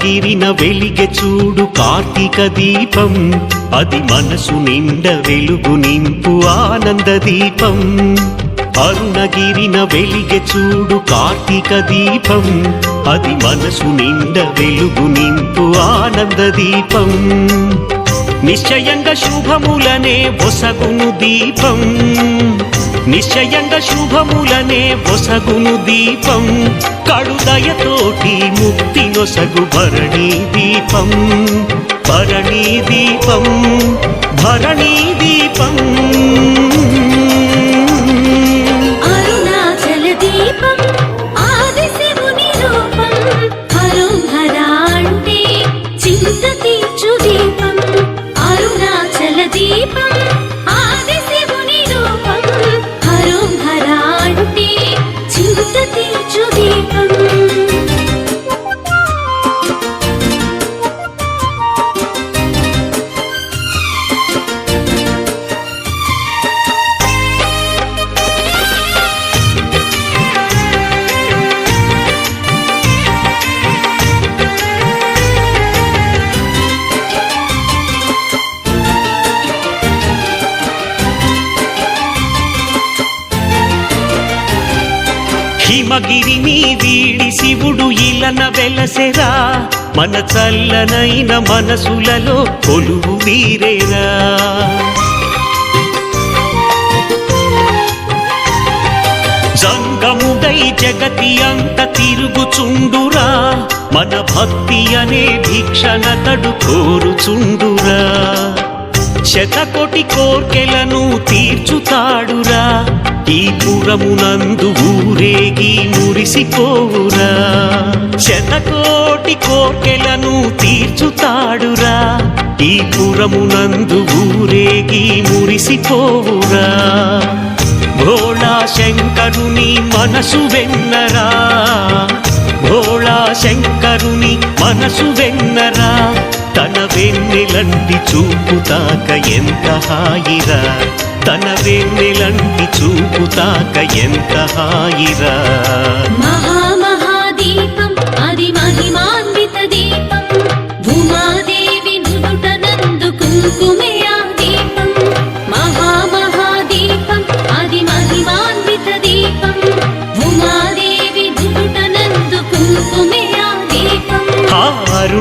అరుణగిరిన వెలిగ చూడు కార్తీక దీపం. అది మనసు నిండ వెలుగు నింపు ఆనంద దీపం. అరుణగిరిన వెలిగ చూడు కార్తీక దీపం. అది మనసు నిండ వెలుగు నింపు ఆనంద దీపం. నిశ్చయంగా శుభములనే ఒసగును దీపం. నిశ్చయంగా శుభములనే ఒసగును దీపం. కడుదయతోటి ముక్తి నొసగు భరణీ దీపం. భరణీ దీపం భరణీ దీపం. హిమగిరిని వీడి శివుడు ఇలన వెలసెరా. మన చల్లనైన మనసులలో కొలువు వీరేరా. జంగముడై జగతి అంత తిరుగుచుండురా. మన భక్తి అనే భిక్షణతడు కోరుచుండురా. శతకోటి కోర్కెలను తీర్చుతాడురా. ఈ పురమునందు ఊరే మురిసిపోవురా శతకోటి కోర్కెలను తీర్చుతాడురా. ఈ పురమునందు ఊరేగి మురిసిపోవురా. భోళా శంకరుని మనసు వెన్నరా. భోళా శంకరుని మనసు వెన్నరా. తన వెన్నెలంటి చూపుతాక ఎంత హాయిరా. తన వెన్నెలంటి చూపుతాక ఎంత హాయిరా?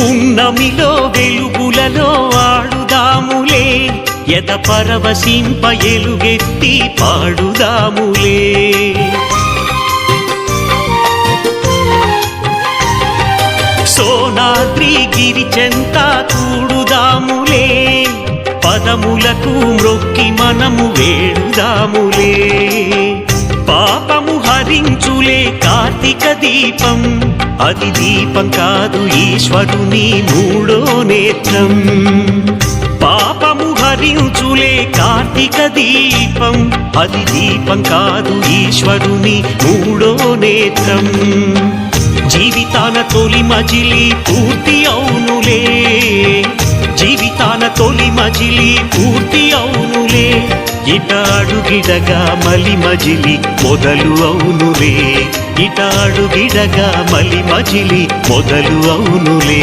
పున్నమిలో వెలుగులలో ఆడుదాములే. ఎద పరవశింప ఎలుగెత్తి పాడుదాములే. సోనాద్రి గిరిచెంత కూడుదాములే పదములకు మ్రొక్కి మనము వేడుదాములే. పాపము హరించులే కార్తీక దీపం. అది దీపం కాదు ఈశ్వరుని మూడో నేత్రం. పాపము హరించులే కార్తీక దీపం. అది దీపం కాదు ఈశ్వరుని మూడో నేత్రం. జీవితాన తొలి మజిలి పూర్తి అవునులే. జీవితాన తొలి మజిలి పూర్తి అవును ఇట అడుగిడగా మలి మజిలి మొదలు అవునులే. ఇట అడుగిడగా మలి మజిలి మొదలు అవునులే.